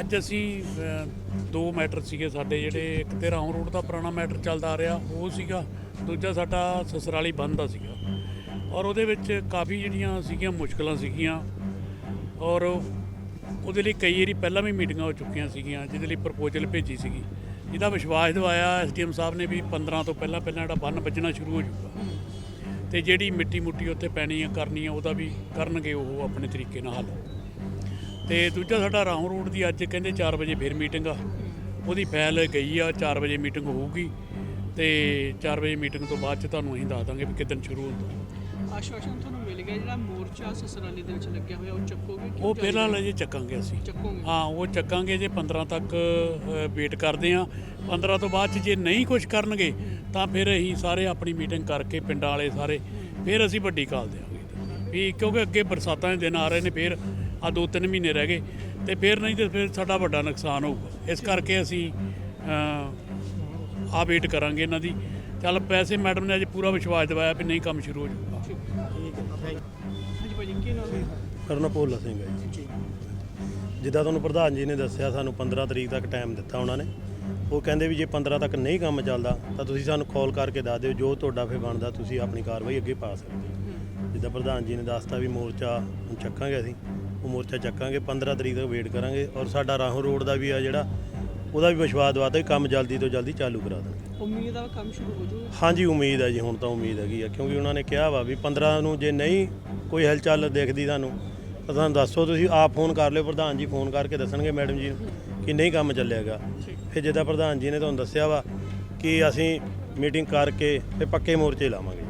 ਅੱਜ ਅਸੀਂ ਦੋ ਮੈਟਰ ਸੀਗੇ ਸਾਡੇ ਜਿਹੜੇ, ਇੱਕ ਤੇ ਰਾਉਂ ਰੋਡ ਦਾ ਪੁਰਾਣਾ ਮੈਟਰ ਚੱਲਦਾ ਆ ਰਿਹਾ, ਉਹ ਸੀਗਾ, ਦੂਜਾ ਸਾਡਾ ਸਸਰਾਲੀ ਬੰਦ ਦਾ ਸੀਗਾ। ਔਰ ਉਹਦੇ ਵਿੱਚ ਕਾਫੀ ਜਿਹੜੀਆਂ ਸੀਗੀਆਂ ਮੁਸ਼ਕਲਾਂ ਸੀਗੀਆਂ, ਔਰ ਉਹਦੇ ਲਈ ਕਈ ਵਾਰੀ ਪਹਿਲਾਂ ਵੀ ਮੀਟਿੰਗਾਂ ਹੋ ਚੁੱਕੀਆਂ ਸੀਗੀਆਂ, ਜਿਹਦੇ ਲਈ ਪ੍ਰਪੋਜ਼ਲ ਭੇਜੀ ਸੀਗੀ। ਜਿਹਦਾ ਵਿਸ਼ਵਾਸ ਦਿਵਾਇਆ ਐਸਡੀਐਮ ਸਾਹਿਬ ਨੇ ਵੀ 15 ਤੋਂ ਪਹਿਲਾਂ ਪਹਿਲਾਂ ਜਿਹੜਾ ਬੰਨ ਵੱਜਣਾ ਸ਼ੁਰੂ ਹੋ ਜਾਊਗਾ। ਤੇ ਜਿਹੜੀ ਮਿੱਟੀ ਮੁੱਟੀ ਉੱਥੇ ਪੈਣੀ ਆ, ਕਰਨੀ ਆ, ਉਹਦਾ ਵੀ ਕਰਨਗੇ ਉਹ ਆਪਣੇ ਤਰੀਕੇ ਨਾਲ। ਹੱਲ ਤੇ ਦੂਜਾ ਸਾਡਾ ਰਾਹੋਂ ਰੋਡ ਦੀ ਅੱਜ ਕਹਿੰਦੇ 4 ਵਜੇ ਫਿਰ ਮੀਟਿੰਗ ਆ। ਉਹਦੀ ਫਾਈਲ ਗਈ ਆ 4 ਵਜੇ ਮੀਟਿੰਗ ਹੋਊਗੀ। ਤੇ 4 ਵਜੇ ਮੀਟਿੰਗ ਤੋਂ ਬਾਅਦ ਚ ਤੁਹਾਨੂੰ ਅਸੀਂ ਦੱਸ ਦਾਂਗੇ ਵੀ ਕਿਦਨ ਸ਼ੁਰੂ ਹੁੰਦਾ। ਆਸ਼ਵਾਸਨ ਤੁਹਾਨੂੰ ਮਿਲ ਗਿਆ ਜਿਹੜਾ ਮੋਰਚਾ ਸਸਰਾਲੀ ਦੇ ਵਿੱਚ ਲੱਗਿਆ ਹੋਇਆ ਉਹ ਚੱਕੋਗੇ ਉਹ ਪਹਿਲਾਂ ਅਜੇ ਚੱਕਾਂਗੇ ਅਸੀਂ। ਚੱਕੋਗੇ? ਹਾਂ ਉਹ ਚੱਕਾਂਗੇ ਜੇ 15 ਤੱਕ ਵੇਟ ਕਰਦੇ ਆ 15 ਤੋਂ ਬਾਅਦ ਚ ਜੇ ਨਹੀਂ ਕੁਝ ਕਰਨਗੇ ਤਾਂ ਫਿਰ ਅਸੀਂ ਸਾਰੇ ਆਪਣੀ ਮੀਟਿੰਗ ਕਰਕੇ ਪਿੰਡਾਂ ਵਾਲੇ ਸਾਰੇ ਫਿਰ ਅਸੀਂ ਵੱਡੀ ਕਾਲ ਦੇਵਾਂਗੇ ਵੀ ਕਿਉਂਕਿ ਅੱਗੇ ਬਰਸਾਤਾਂ ਦੇ ਦਿਨ ਆ ਰਹੇ ਨੇ ਫਿਰ ਆ ਦੋ ਤਿੰਨ ਮਹੀਨੇ ਰਹਿ ਗਏ ਤੇ ਫਿਰ ਨਹੀਂ ਤੇ ਫਿਰ ਸਾਡਾ ਵੱਡਾ ਨੁਕਸਾਨ ਹੋਊਗਾ। ਇਸ ਕਰਕੇ ਅਸੀਂ ਆ ਵੇਟ ਕਰਾਂਗੇ ਇਹਨਾਂ ਦੀ। ਚੱਲ ਪੈਸੇ ਮੈਡਮ ਨੇ ਅੱਜ ਪੂਰਾ ਵਿਸ਼ਵਾਸ ਦਿਵਾਇਆ ਵੀ ਨਹੀਂ ਕੰਮ ਸ਼ੁਰੂ ਹੋ ਜਾਊਗਾ। ਹਾਂਜੀ ਭਾਜੀ ਕੀ ਨਾਮ ਹੈ ਮੇਰਾ ਨਾਮ ਸਿੰਘ ਹੈ ਜੀ। ਜਿੱਦਾਂ ਤੁਹਾਨੂੰ ਪ੍ਰਧਾਨ ਜੀ ਨੇ ਦੱਸਿਆ, ਸਾਨੂੰ 15 ਤਰੀਕ ਤੱਕ ਟਾਈਮ ਦਿੱਤਾ ਉਹਨਾਂ ਨੇ। ਉਹ ਕਹਿੰਦੇ ਵੀ ਜੇ 15 ਤੱਕ ਨਹੀਂ ਕੰਮ ਚੱਲਦਾ, ਤਾਂ ਤੁਸੀਂ ਸਾਨੂੰ ਕਾਲ ਕਰਕੇ ਦੱਸ ਦਿਓ, ਜੋ ਤੁਹਾਡਾ ਫੇ ਬਣਦਾ, ਤੁਸੀਂ ਆਪਣੀ ਕਾਰਵਾਈ ਅੱਗੇ ਪਾ ਸਕਦੇ ਹੋ। ਜਿੱਦਾਂ ਪ੍ਰਧਾਨ ਜੀ ਨੇ ਦੱਸਤਾ ਵੀ ਮੋਰਚਾ, ਹੁਣ ਚੱਕਾਂਗੇ ਅਸੀਂ। ਉਹ ਮੋਰਚਾ ਚੱਕਾਂਗੇ 15 ਤਰੀਕ ਤੱਕ ਵੇਟ ਕਰਾਂਗੇ ਔਰ ਸਾਡਾ ਰਾਹੋਂ ਰੋਡ ਦਾ ਵੀ ਆ ਜਿਹੜਾ ਉਹਦਾ ਵੀ ਵਿਸ਼ਵਾਸ ਦਵਾਤਾ ਵੀ ਕੰਮ ਜਲਦੀ ਤੋਂ ਜਲਦੀ ਚਾਲੂ ਕਰਾ ਦੇਣਗੇ ਉਮੀਦ ਆ ਕੰਮ ਸ਼ੁਰੂ ਹੋ ਜਾਊਗਾ। ਹਾਂਜੀ ਉਮੀਦ ਹੈ ਜੀ ਹੁਣ ਤਾਂ ਉਮੀਦ ਹੈਗੀ ਆ ਕਿਉਂਕਿ ਉਹਨਾਂ ਨੇ ਕਿਹਾ ਵਾ ਵੀ 15 ਨੂੰ ਜੇ ਨਹੀਂ ਕੋਈ ਹਲਚਲ ਦੇਖਦੀ ਤੁਹਾਨੂੰ ਤਾਂ ਤੁਹਾਨੂੰ ਦੱਸੋ ਤੁਸੀਂ ਆਪ ਫੋਨ ਕਰ ਲਿਓ ਪ੍ਰਧਾਨ ਜੀ ਫੋਨ ਕਰਕੇ ਦੱਸਣਗੇ ਮੈਡਮ ਜੀ ਨੂੰ ਕਿ ਨਹੀਂ ਕੰਮ ਚੱਲਿਆਗਾ ਫਿਰ ਜਿੱਦਾਂ ਪ੍ਰਧਾਨ ਜੀ ਨੇ ਤੁਹਾਨੂੰ ਦੱਸਿਆ ਵਾ ਕਿ ਅਸੀਂ ਮੀਟਿੰਗ ਕਰਕੇ ਫਿਰ ਪੱਕੇ ਮੋਰਚੇ ਲਾਵਾਂਗੇ।